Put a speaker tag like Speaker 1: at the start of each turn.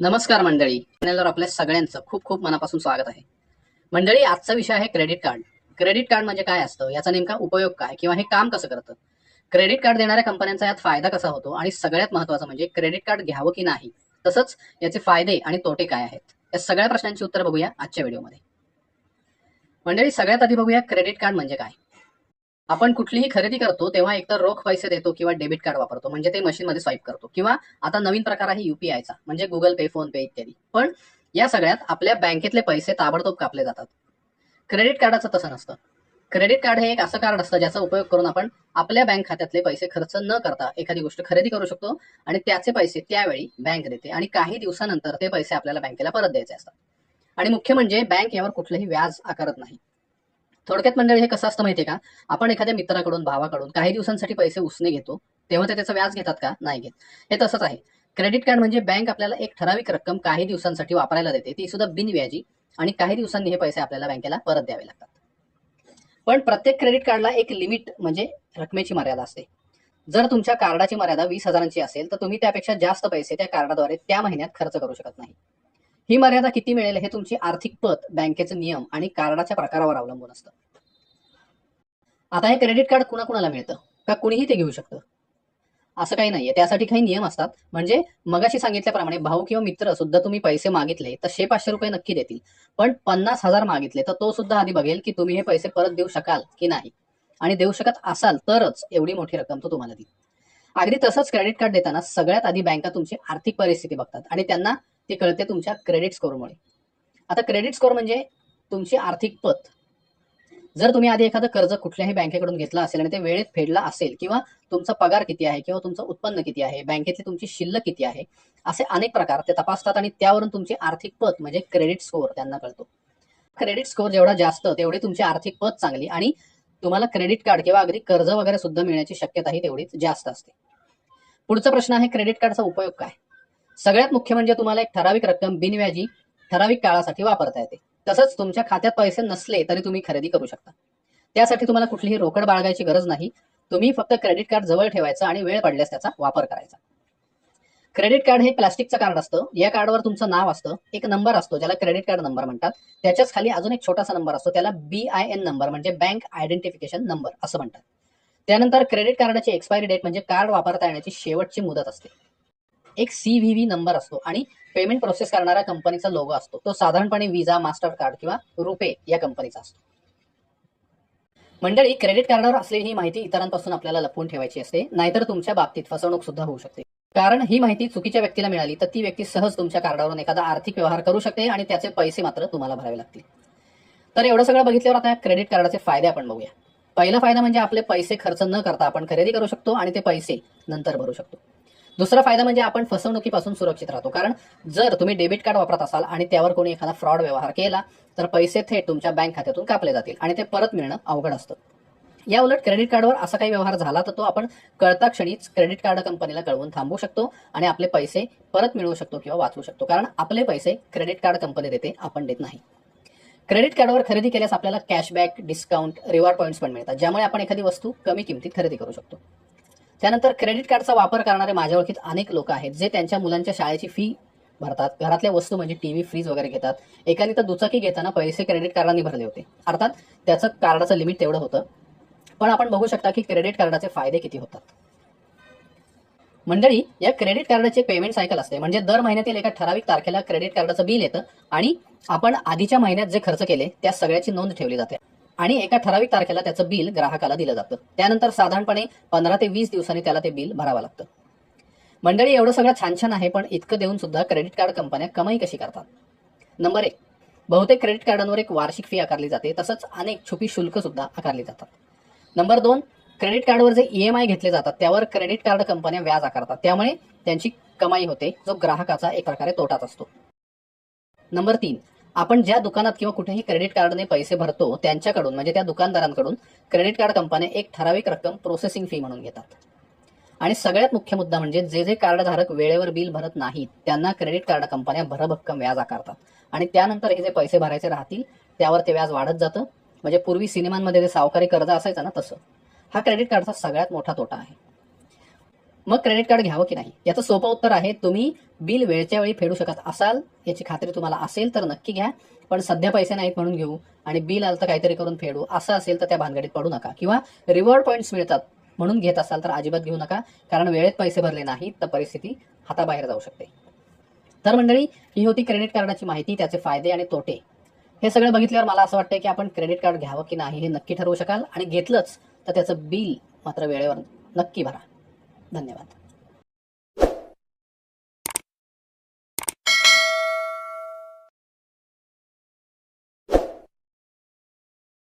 Speaker 1: नमस्कार मंडळी. चॅनलवर आपल्या सगळ्यांचं खूप खूप मनापासून स्वागत आहे. मंडळी आजचा विषय आहे क्रेडिट कार्ड क्रेडिट कार्ड म्हणजे काय असतं? याचा नेमका उपयोग काय किंवा हे काम कसं करतं? क्रेडिट कार्ड देणाऱ्या कंपन्यांचा यात फायदा कसा होतो आणि सगळ्यात महत्वाचं म्हणजे क्रेडिट कार्ड घ्यावं की नाही? तसंच याचे फायदे आणि तोटे काय आहेत? या सगळ्या प्रश्नांची उत्तर बघूया आजच्या व्हिडिओमध्ये मंडळी सगळ्यात आधी बघूया क्रेडिट कार्ड म्हणजे काय? आपण कुठलीही खरेदी करतो तेव्हा एकतर रोख पैसे देतो किंवा डेबिट कार्ड वापरतो म्हणजे ते मशीनमध्ये स्वाईप करतो. किंवा आता नवीन प्रकार आहे युपीआयचा म्हणजे गुगल पे फोन पे इत्यादी. पण या सगळ्यात आपल्या बँकेतले पैसे ताबडतोब कापले जातात. क्रेडिट कार्डाचं तसं नसतं. क्रेडिट कार्ड हे एक असं कार्ड असतं ज्याचा उपयोग करून आपण आपल्या बँक खात्यातले पैसे खर्च न करता एखादी गोष्ट खरेदी करू शकतो आणि त्याचे पैसे त्यावेळी बँक देते आणि काही दिवसानंतर ते पैसे आपल्याला बँकेला परत द्यायचे असतात. आणि मुख्य म्हणजे बँक यावर कुठलंही व्याज आकारत नाही. थोडक्यात मंडळी हे कसं असतं माहितीये का? आपण एखाद्या मित्राकडून भावाकडून काही दिवसांसाठी पैसे उसने घेतो तेव्हा ते त्याचं व्याज घेतात का? नाही घेत. हे तसंच आहे. क्रेडिट कार्ड म्हणजे बँक आपल्याला एक ठराविक रक्कम काही दिवसांसाठी वापरायला देते ती सुद्धा बिनव्याजी आणि काही दिवसांनी हे पैसे आपल्याला बँकेला परत द्यावे लागतात. पण प्रत्येक क्रेडिट कार्डला एक लिमिट म्हणजे रकमेची मर्यादा असते. जर तुमच्या कार्डाची मर्यादा वीस हजारांची असेल तर तुम्ही त्यापेक्षा जास्त पैसे त्या कार्डाद्वारे त्या महिन्यात खर्च करू शकत नाही. ही मर्यादा किती मिळेल हे तुमची आर्थिक पत बँकेचे नियम आणि कार्डाच्या प्रकारावर अवलंबून असतं. आता हे क्रेडिट कार्ड कुणाकुणाला मिळतं? का कुणीही ते घेऊ शकतं? असं काही नाहीये. त्यासाठी काही नियम असतात. म्हणजे मगाशी सांगितल्याप्रमाणे भाऊ किंवा मित्र सुद्धा तुम्ही पैसे मागितले तर शे पाचशे रुपये नक्की देतील. पण पन्नास हजार मागितले तर तो सुद्धा आधी बघेल की तुम्ही हे पैसे परत देऊ शकाल की नाही. आणि देऊ शकत असाल तरच एवढी मोठी रक्कम तो तुम्हाला देईल. अगदी तसंच क्रेडिट कार्ड देताना सगळ्यात आधी बँका तुमची आर्थिक परिस्थिती बघतात. आणि त्यांना ते कळते तुमच्या क्रेडिट स्कोअरमुळे आता क्रेडिट स्कोअर म्हणजे तुमची आर्थिक पत. जर तुम्ही आधी एखादं कर्ज कुठल्याही बँकेकडून घेतलं असेल आणि ते वेळेत फेडला असेल किंवा तुमचा पगार किती आहे किंवा तुमचं उत्पन्न किती आहे बँकेतली तुमची शिल्लक किती आहे असे अनेक प्रकार ते तपासतात आणि त्यावरून तुमची आर्थिक पत म्हणजे क्रेडिट स्कोअर त्यांना कळतो. क्रेडिट स्कोअर जेवढा जास्त तेवढी तुमची आर्थिक पत चांगली आणि तुम्हाला क्रेडिट कार्ड किंवा अगदी कर्ज वगैरे सुद्धा मिळण्याची शक्यताही तेवढीच जास्त असते. पुढचा प्रश्न आहे क्रेडिट कार्डचा उपयोग काय? सगळ्यात मुख्य म्हणजे तुम्हाला एक ठराविक रक्कम बिनव्याजी ठराविक काळासाठी वापरता येते. तसंच तुमच्या खात्यात पैसे नसले तरी तुम्ही खरेदी करू शकता. त्यासाठी तुम्हाला कुठलीही रोकड बाळगायची गरज नाही. तुम्ही फक्त क्रेडिट कार्ड जवळ ठेवायचं आणि वेळ पडल्यास त्याचा वापर करायचा. क्रेडिट कार्ड हे प्लास्टिकचं कार्ड असतं. या कार्डवर तुमचं नाव असतं. एक नंबर असतो ज्याला क्रेडिट कार्ड नंबर म्हणतात. त्याच्याच खाली अजून एक छोटासा नंबर असतो त्याला बी आय एन नंबर म्हणजे बँक आयडेंटिफिकेशन नंबर असं म्हणतात. त्यानंतर क्रेडिट कार्डाची एक्सपायरी डेट म्हणजे कार्ड वापरता येण्याची शेवटची मुदत असते. एक सीव्हीव्ही नंबर असतो आणि पेमेंट प्रोसेस करणाऱ्या कंपनीचा लोगो असतो. तो साधारणपणे विजा मास्टर कार्ड किंवा रुपे या कंपनीचा असतो. मंडळी क्रेडिट कार्डावर असलेली ही माहिती इतरांपासून आपल्याला लपवून ठेवायची असते. नाहीतर तुमच्या बाबतीत फसवणूक सुद्धा होऊ शकते. कारण ही माहिती चुकीच्या व्यक्तीला मिळाली तर ती व्यक्ती सहज तुमच्या कार्डावरून एखादा आर्थिक व्यवहार करू शकते आणि त्याचे पैसे मात्र तुम्हाला भरावे लागतील. तर एवढं सगळं बघितल्यावर आता क्रेडिट कार्डाचे फायदे आपण बघूया. पहिला फायदा म्हणजे आपले पैसे खर्च न करता आपण खरेदी करू शकतो आणि ते पैसे नंतर भरू शकतो. दुसरा फायदा म्हणजे आपण फसवणुकीपासून सुरक्षित राहतो. कारण जर तुम्ही डेबिट कार्ड वापरत असाल आणि त्यावर कोणी एखादा फ्रॉड व्यवहार केला तर पैसे थेट तुमच्या बँक खात्यातून कापले जातील आणि ते परत मिळणं अवघड असतं. या उलट क्रेडिट कार्डवर असा काही व्यवहार झाला तर तो आपण कळता क्षणीच क्रेडिट कार्ड कंपनीला कळवून थांबवू शकतो आणि आपले पैसे परत मिळवू शकतो किंवा वाचवू शकतो. कारण आपले पैसे क्रेडिट कार्ड कंपनी देते आपण देत नाही. क्रेडिट कार्डवर खरेदी केल्यास आपल्याला कॅशबॅक डिस्काउंट रिवॉर्ड पॉईंट्स पण मिळतात ज्यामुळे आपण एखादी वस्तू कमी किमतीत खरेदी करू शकतो. त्यानंतर क्रेडिट कार्डचा वापर करणारे माझ्या ओळखीत अनेक लोक आहेत जे त्यांच्या मुलांच्या शाळेची फी भरतात. घरातल्या वस्तू म्हणजे टीव्ही फ्रीज वगैरे घेतात. एकाने तर दुचाकी घेताना पैसे क्रेडिट कार्डाने भरले होते. अर्थात त्याचं कार्डाचं लिमिट तेवढं होतं. पण आपण बघू शकता की क्रेडिट कार्डाचे फायदे किती होतात. मंडळी या क्रेडिट कार्डाचे पेमेंट सायकल असते. म्हणजे दर महिन्यातील एका ठराविक तारखेला क्रेडिट कार्डाचं बिल येतं आणि आपण आधीच्या महिन्यात जे खर्च केले त्या सगळ्याची नोंद ठेवली जाते. आणि एका ठराविक तारखेला त्याचं बिल ग्राहकाला दिलं जातं. त्यानंतर साधारणपणे पंधरा ते वीस दिवसांनी त्याला ते बिल भरावं लागतं. मंडळी एवढं सगळं छान छान आहे पण इतकं देऊन सुद्धा क्रेडिट कार्ड कंपन्या कमाई कशी करतात? नंबर एक बहुतेक क्रेडिट कार्डांवर एक वार्षिक फी आकारली जाते. तसंच अनेक छुपी शुल्क सुद्धा आकारली जातात. नंबर दोन क्रेडिट कार्डवर जे ई एम आय घेतले जातात त्यावर क्रेडिट कार्ड कंपन्या व्याज आकारतात. त्यामुळे त्यांची कमाई होते जो ग्राहकाचा एक प्रकारे तोटाच असतो. नंबर तीन आपण ज्या दुकानात किंवा कुठेही क्रेडिट कार्डने पैसे भरतो त्यांच्याकडून म्हणजे त्या दुकानदारांकडून क्रेडिट कार्ड कंपन्या एक ठराविक रक्कम प्रोसेसिंग फी म्हणून घेतात. आणि सगळ्यात मुख्य मुद्दा म्हणजे जे जे कार्डधारक वेळेवर बिल भरत नाहीत त्यांना क्रेडिट कार्ड कंपन्या भरभक्कम व्याज आकारतात. आणि त्यानंतर हे जे पैसे भरायचे राहतील त्यावर ते व्याज वाढत जातं. म्हणजे पूर्वी सिनेमांमध्ये जे सावकारी कर्ज असायचं ना तसं हा क्रेडिट कार्डचा सगळ्यात मोठा तोटा आहे. मग क्रेडिट कार्ड घ्यावं की नाही? याचं सोपं उत्तर आहे तुम्ही बिल वेळच्या वेळी फेडू शकत असाल याची खात्री तुम्हाला असेल तर नक्की घ्या. पण सध्या पैसे नाहीत म्हणून घेऊ आणि बिल आलं तर काहीतरी करून फेडू. असं असेल तर त्या भानगडीत पडू नका. किंवा रिवॉर्ड पॉईंट्स मिळतात म्हणून घेत असाल तर अजिबात घेऊ नका. कारण वेळेत पैसे भरले नाहीत तर परिस्थिती हाताबाहेर जाऊ शकते. तर मंडळी ही होती क्रेडिट कार्डाची माहिती त्याचे फायदे आणि तोटे. हे सगळं बघितल्यावर मला असं वाटतं की आपण क्रेडिट कार्ड घ्यावं की नाही हे नक्की ठरवू शकाल. आणि घेतलंच तर त्याचं बिल मात्र वेळेवर नक्की भरा. धन्यवाद